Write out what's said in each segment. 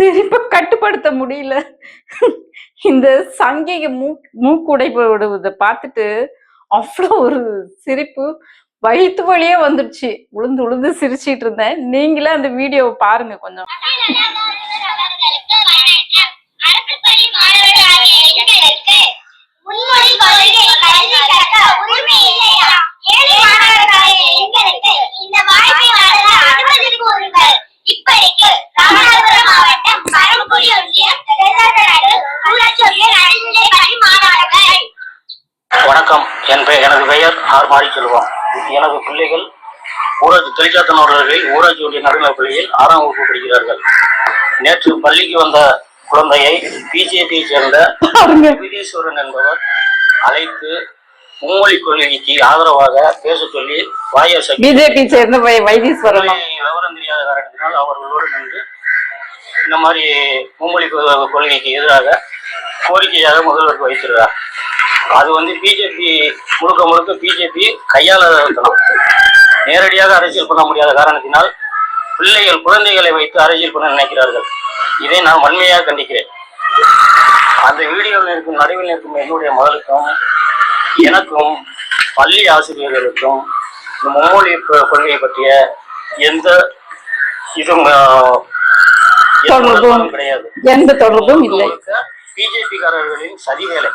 சிரிப்பை கட்டுப்படுத்த முடியல. இந்த சங்கிக மூ மூக்குடைப்பு விடுவதை பார்த்துட்டு அவ்வளோ ஒரு சிரிப்பு. வயிற்று வழியே வந்துடுச்சு. உளுந்து உளுந்து சிரிச்சிட்டு இருந்தேன். நீங்களே அந்த வீடியோவை பாருங்க கொஞ்சம். என் பெயர் எனது பெயர் ஆர் மாரிச்செல்வம் எனது பிள்ளைகள் ஊராட்சி தொழிற்சாத்தன் அவர்கள் ஊராட்சி ஒன்றிய நடுநிலைப் பள்ளியில் ஆறாம் வகுப்பு படிக்கிறார்கள். நேற்று பள்ளிக்கு வந்த குழந்தையை பிஜேபியை சேர்ந்த விதீஸ்வரன் என்பவர் அழைத்து மும்மொழி கொள்கைக்கு ஆதரவாக பேச சொல்லி வாய சக்தி பிஜேபி சேர்ந்த வைத்தீஸ்வரன். விவரம் தெரியாத காரணத்தினால் அவர்களோடு நின்று இந்த மாதிரி மும்மொழி கொள்கைக்கு எதிராக கோரிக்கையாக முதல்வருக்கு வைத்திருக்கிறார். அது வந்து பிஜேபி முழுக்க முழுக்க பிஜேபி கையாளத்தனம் நேரடியாக அரசியல் பண்ண முடியாத காரணத்தினால் பிள்ளைகள் குழந்தைகளை வைத்து அரசியல் பண்ண நினைக்கிறார்கள். இதை நான் வன்மையாக கண்டிக்கிறேன். அந்த வீடியோவில் இருக்கும் நடுவில் இருக்கும் என்னுடைய மகளுக்கும் எனக்கும் பள்ளி ஆசிரியர்களுக்கும் இந்த மும்மொழி கொள்கையை பற்றிய எந்த இதுவும் தொடர்பும் கிடையாது. எந்த தொடர்பும் இல்லை. பிஜேபி காரர்களின் சதி வேலை.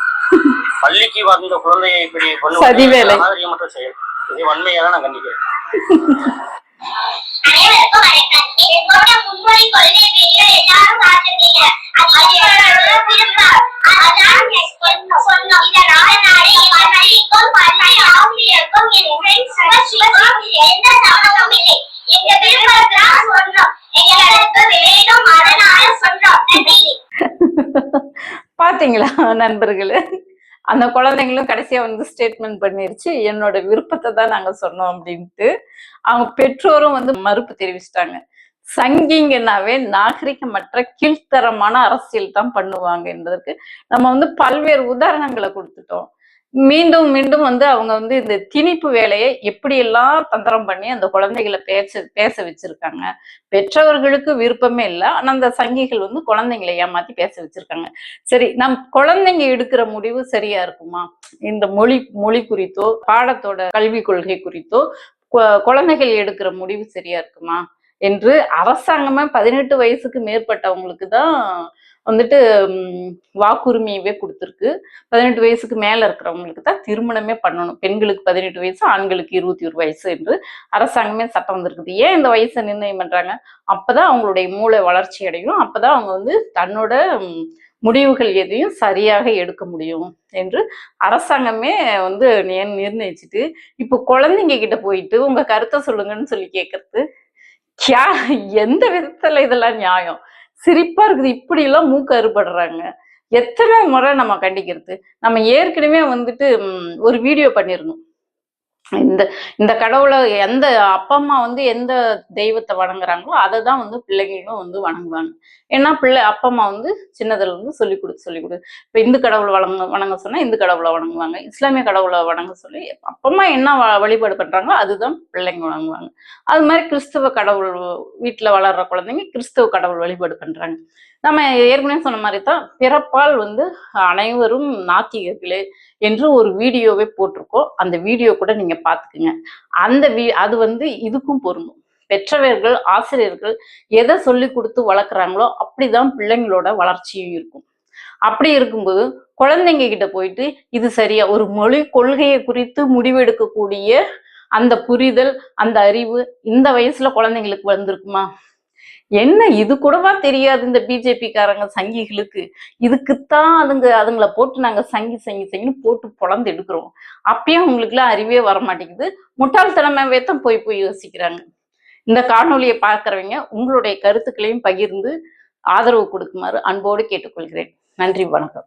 பள்ளிக்கு வந்த குழந்தையை இப்படி சதி வேலை. அநாகரிகமற்ற செயல் இதை வன்மையாக நான் கண்டிக்கிறேன் எல்லாரும் பார்த்திருப்பீங்க அது என்னோட விருப்பம் அதான் சொன்னோம் சொன்னோம் இதனால நாளை என் பள்ளிக்கும் பள்ளி ஆசிரியருக்கும் என் ஃப்ரெண்ட்ஸ் சுபஸ்ரீக்கும் எந்த சம்மதமும் இல்லை எங்க விருப்பத்தான் சொன்னோம் எங்களுக்கு வேணும் அதனால சொன்னோம் நன்றி பார்த்தீங்களா நண்பர்களே? அந்த குழந்தைங்களும் கடைசியா வந்து ஸ்டேட்மெண்ட் பண்ணிருச்சு என்னோட விருப்பத்தை தான் நாங்க சொன்னோம் அப்படின்ட்டு. அவங்க பெற்றோரும் வந்து மறுப்பு தெரிவிச்சிட்டாங்க. சங்கிங்கனாவே நாகரிகமற்ற கீழ்த்தரமான அரசியல் தான் பண்ணுவாங்க என்பதற்கு நம்ம வந்து பல்வேறு உதாரணங்களை கொடுத்துட்டோம். மீண்டும் மீண்டும் வந்து அவங்க வந்து இந்த திணிப்பு வேலையை எப்படியெல்லாம் தந்திரம் பண்ணி அந்த குழந்தைகளை பேச பேச வச்சிருக்காங்க. பெற்றவர்களுக்கு விருப்பமே இல்லை. ஆனால் அந்த சங்கிகள் வந்து குழந்தைங்களை ஏமாத்தி பேச வச்சிருக்காங்க. சரி நம் குழந்தைங்க எடுக்கிற முடிவு சரியா இருக்குமா? இந்த மொழி மொழி குறித்தோ பாடத்தோட கல்வி கொள்கை குறித்தோ குழந்தைகள் எடுக்கிற முடிவு சரியா இருக்குமா? என்று அரசாங்கமே பதினெட்டு வயசுக்கு மேற்பட்டவங்களுக்கு தான் வந்துட்டு வாக்குரிமையவே கொடுத்துருக்கு. பதினெட்டு வயசுக்கு மேலே இருக்கிறவங்களுக்கு தான் திருமணமே பண்ணணும். பெண்களுக்கு பதினெட்டு வயசு ஆண்களுக்கு இருபத்தி ஒரு வயசு என்று அரசாங்கமே சட்டம் வந்திருக்குது. ஏன் இந்த வயசை நிர்ணயம் பண்ணுறாங்க அப்போதான் அவங்களுடைய மூளை வளர்ச்சி அடையும். அப்போதான் அவங்க வந்து தன்னோட முடிவுகள் எதையும் சரியாக எடுக்க முடியும் என்று அரசாங்கமே வந்து நிர்ணயிச்சுட்டு இப்போ குழந்தைங்க கிட்ட போயிட்டு உங்க கருத்தை சொல்லுங்கன்னு சொல்லி கேட்கறது கியா எந்த விதத்துல இதெல்லாம் நியாயம்? சிரிப்பா இருக்குது. இப்படி எல்லாம் மூக்கு அறுபடுறாங்க. எத்தனை முறை நம்ம கண்டிக்கிறது? நம்ம ஏற்கனவே வந்துட்டு ஒரு வீடியோ பண்ணிருந்தோம். இந்த இந்த கடவுளை எந்த அப்பா அம்மா வந்து எந்த தெய்வத்தை வணங்குறாங்களோ அதை தான் வந்து பிள்ளைங்களும் வந்து வணங்குவாங்க. ஏன்னா பிள்ளை அப்பா அம்மா வந்து சின்னதுல இருந்து சொல்லி கொடுத்து சொல்லி கொடு. இப்போ இந்து கடவுளை வணங்க வணங்க சொன்னா இந்து கடவுளை வணங்குவாங்க. இஸ்லாமிய கடவுளை வணங்க சொல்லி அப்பா அம்மா என்ன வ- வழிபாடு பண்றாங்களோ அதுதான் பிள்ளைங்க வணங்குவாங்க. அது மாதிரி கிறிஸ்துவ கடவுள் வீட்டில் வளர்ற குழந்தைங்க கிறிஸ்துவ கடவுள் வழிபாடு பண்றாங்க. நம்ம ஏற்கனவே சொன்ன மாதிரி தான் பிறப்பால் வந்து அனைவரும் நாத்திகர்களே என்று ஒரு வீடியோவே போட்டிருக்கோம். அந்த வீடியோ கூட நீங்க பாத்துக்குங்க அந்த வீ அது வந்து இதுக்கும் பொருந்தும். பெற்றவர்கள் ஆசிரியர்கள் எதை சொல்லி கொடுத்து வளர்க்குறாங்களோ அப்படிதான் பிள்ளைங்களோட வளர்ச்சியும் இருக்கும். அப்படி இருக்கும்போது குழந்தைங்க கிட்ட போயிட்டு இது சரியா ஒரு மொழி கொள்கையை குறித்து முடிவெடுக்கக்கூடிய அந்த புரிதல் அந்த அறிவு இந்த வயசுல குழந்தைங்களுக்கு வந்திருக்குமா? என்ன இது கூடவா தெரியாது இந்த பிஜேபிக்காரங்க சங்கிகளுக்கு. இதுக்குத்தான் அதுங்க அதுங்களை போட்டு நாங்க சங்கி சங்கி சங்கின்னு போட்டு பொழந்து எடுக்கிறோம். அப்பயும் அவங்களுக்குலாம் அறிவே வர மாட்டேங்குது முட்டாள்தனமாவே தான் போய் போய் யோசிக்கிறாங்க. இந்த காணொலியை பார்க்குறவங்க உங்களுடைய கருத்துக்களையும் பகிர்ந்து ஆதரவு கொடுக்குமாறு அன்போடு கேட்டுக்கொள்கிறேன். நன்றி வணக்கம்.